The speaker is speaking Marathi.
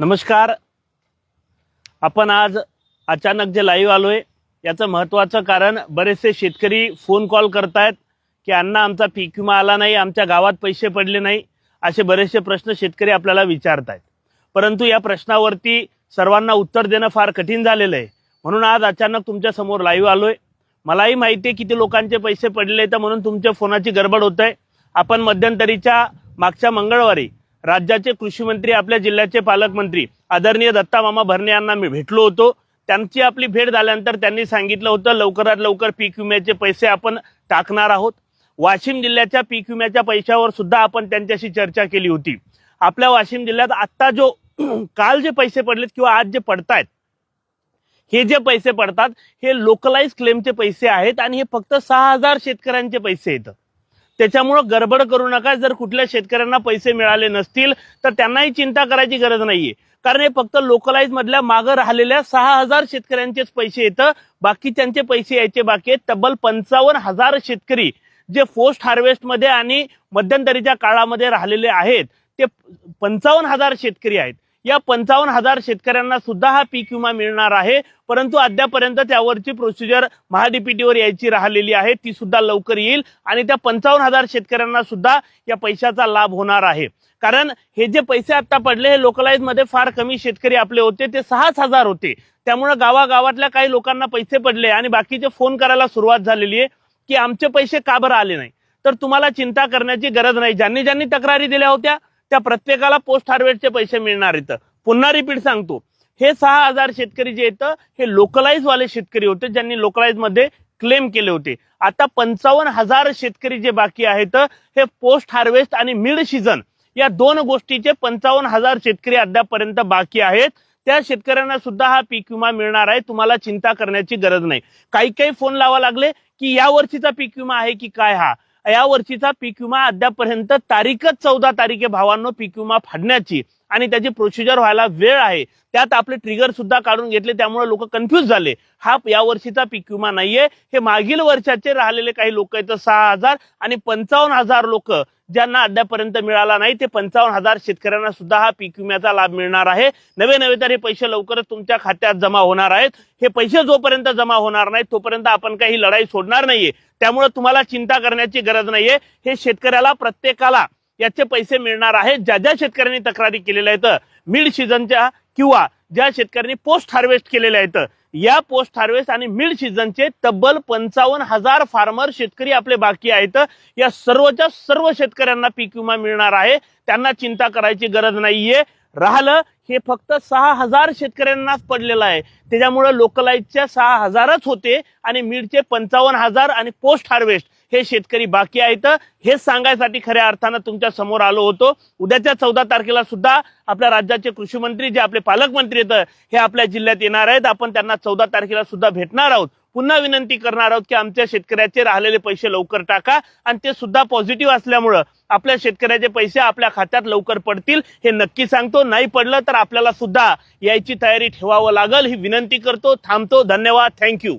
नमस्कार. आपण आज अचानक जे लाईव्ह आलो आहे याचं महत्त्वाचं कारण बरेचसे शेतकरी फोन कॉल करतायत की अण्णा आमचा पीक विमा आला नाही आमच्या गावात पैसे पडले नाही असे बरेचसे प्रश्न शेतकरी आपल्याला विचारतायत. परंतु या प्रश्नावरती सर्वांना उत्तर देणं फार कठीण झालेलं आहे. म्हणून आज अचानक तुमच्यासमोर लाईव्ह आहे मलाही माहिती आहे किती लोकांचे पैसे पडले तर म्हणून तुमच्या फोनाची गडबड होत आहे आपण मध्यंतरीच्या मागच्या मंगळवारी राज्याचे कृषी मंत्री आपल्या जिल्ह्याचे पालकमंत्री आदरणीय दत्ता मामा भरणे यांना मी भेटलो होतो. त्यांची आपली भेट झाल्यानंतर त्यांनी सांगितलं होतं लवकरात लवकर पीक विम्याचे पैसे आपण टाकणार आहोत. वाशिम जिल्ह्याच्या पीक विम्याच्या पैशावर सुद्धा आपण त्यांच्याशी चर्चा केली होती. आपल्या वाशिम जिल्ह्यात आत्ता जो काल जे पैसे पडलेत किंवा आज जे पडतायत हे जे पैसे पडतात हे लोकलाइज क्लेमचे पैसे आहेत आणि हे फक्त सहा हजार शेतकऱ्यांचे पैसे येतं. त्याच्यामुळं गडबड करू नका. जर कुठल्या शेतकऱ्यांना पैसे मिळाले नसतील तर त्यांनाही चिंता करायची गरज नाहीये. कारण हे फक्त लोकलाइज मधल्या मागं राहिलेल्या सहा हजार शेतकऱ्यांचेच पैसे येतं. बाकी त्यांचे पैसे यायचे बाकी आहेत. तब्बल पंचावन्न हजार शेतकरी जे पोस्ट हार्वेस्टमध्ये आणि मध्यंतरीच्या काळामध्ये राहिलेले आहेत ते पंचावन्न हजार शेतकरी आहेत. या पंचावन्न हजार शेतकऱ्यांना सुद्धा हा पीक विमा मिळणार आहे. परंतु अद्यापर्यंत त्यावरची प्रोसिजर महाडीपीटीवर यायची राहिलेली आहे. ती सुद्धा लवकर येईल आणि त्या पंचावन्न हजार शेतकऱ्यांना सुद्धा या पैशाचा लाभ होणार आहे. कारण हे जे पैसे आता पडले हे लोकलाईजमध्ये फार कमी शेतकरी आपले होते. ते सहाच हजार होते. त्यामुळे गावागावातल्या काही लोकांना पैसे पडले आणि बाकीचे फोन करायला सुरुवात झालेली आहे की आमचे पैसे का बरं आले नाही? तर तुम्हाला चिंता करण्याची गरज नाही. ज्यांनी ज्यांनी तक्रारी दिल्या होत्या त्या प्रत्येकाला पोस्ट हार्वेस्टचे पैसे मिळणार इथं. पुन्हा रिपीट सांगतो. हे सहा हजार शेतकरी जे येतं हे लोकलाइज वाले शेतकरी होते ज्यांनी लोकलाइजमध्ये क्लेम केले होते. आता पंचावन्न हजार शेतकरी जे बाकी आहेत हे पोस्ट हार्वेस्ट आणि मिड सीझन या दोन गोष्टीचे पंचावन्न हजार शेतकरी अद्यापर्यंत बाकी आहेत. त्या शेतकऱ्यांना सुद्धा हा पीक विमा मिळणार आहे तुम्हाला चिंता करण्याची गरज नाही. काही काही फोन लावा लागले की या वर्षीचा पीक विमा आहे की काय हा? या वर्षीचा पीक विमा अद्यापर्यंत तारीखच चौदा तारीखे भावांनो पीक विमा फाडण्याची आणि त्याची प्रोसिजर व्हायला वेळ आहे. त्यात आपले ट्रिगर सुद्धा काढून घेतले त्यामुळे लोक कन्फ्युज झाले. हा या वर्षीचा पीक विमा नाहीये. हे मागील वर्षाचे राहिलेले काही लोक आहेत सहा हजार आणि पंचावन्न हजार लोक ज्यांना अद्यापर्यंत मिळाला नाही ते पंचावन्न हजार शेतकऱ्यांना सुद्धा हा पीक विम्याचा लाभ मिळणार आहे. नवे नवे तर हे पैसे लवकरच तुमच्या खात्यात जमा होणार आहेत. हे पैसे जोपर्यंत जमा होणार नाहीत तोपर्यंत आपण काही लढाई सोडणार नाहीये. त्यामुळे तुम्हाला चिंता करण्याची गरज नाहीये. हे शेतकऱ्याला प्रत्येकाला याचे पैसे मिळणार आहेत. ज्या ज्या शेतकऱ्यांनी तक्रारी केलेल्या आहेत मिड सीझनच्या किंवा ज्या शेतकऱ्यांनी पोस्ट हार्वेस्ट केलेल्या आहेत. या पोस्ट हार्वेस्ट आणि मिड सीझनचे तब्बल पंचावन्न हजार फार्मर शेतकरी आपले बाकी आहेत. या सर्वच्या सर्व शेतकऱ्यांना पीक विमा मिळणार आहे. त्यांना चिंता करायची गरज नाहीये. राहिलं हे फक्त सहा हजार शेतकऱ्यांनाच पडलेलं आहे. त्याच्यामुळे लोकलाईजच्या सहा हजारच होते आणि मिडचे पंचावन्न हजार आणि पोस्ट हार्वेस्ट हे शेतकरी बाकी आहेत. हे सांगायसाठी खऱ्या अर्थानं तुमच्यासमोर आलो होतो. उद्याच्या चौदा तारखेला सुद्धा आपल्या राज्याचे कृषी मंत्री जे आपले पालकमंत्री आहेत हे आपल्या जिल्ह्यात येणार आहेत. आपण त्यांना चौदा तारखेला सुद्धा भेटणार आहोत. पुन्हा विनंती करणार आहोत की आमच्या शेतकऱ्याचे राहिलेले पैसे लवकर टाका आणि ते सुद्धा पॉझिटिव्ह असल्यामुळं आपल्या शेतकऱ्याचे पैसे आपल्या खात्यात लवकर पडतील हे नक्की सांगतो. नाही पडलं तर आपल्याला सुद्धा यायची तयारी ठेवावं लागेल ही विनंती करतो. थांबतो. धन्यवाद. थँक्यू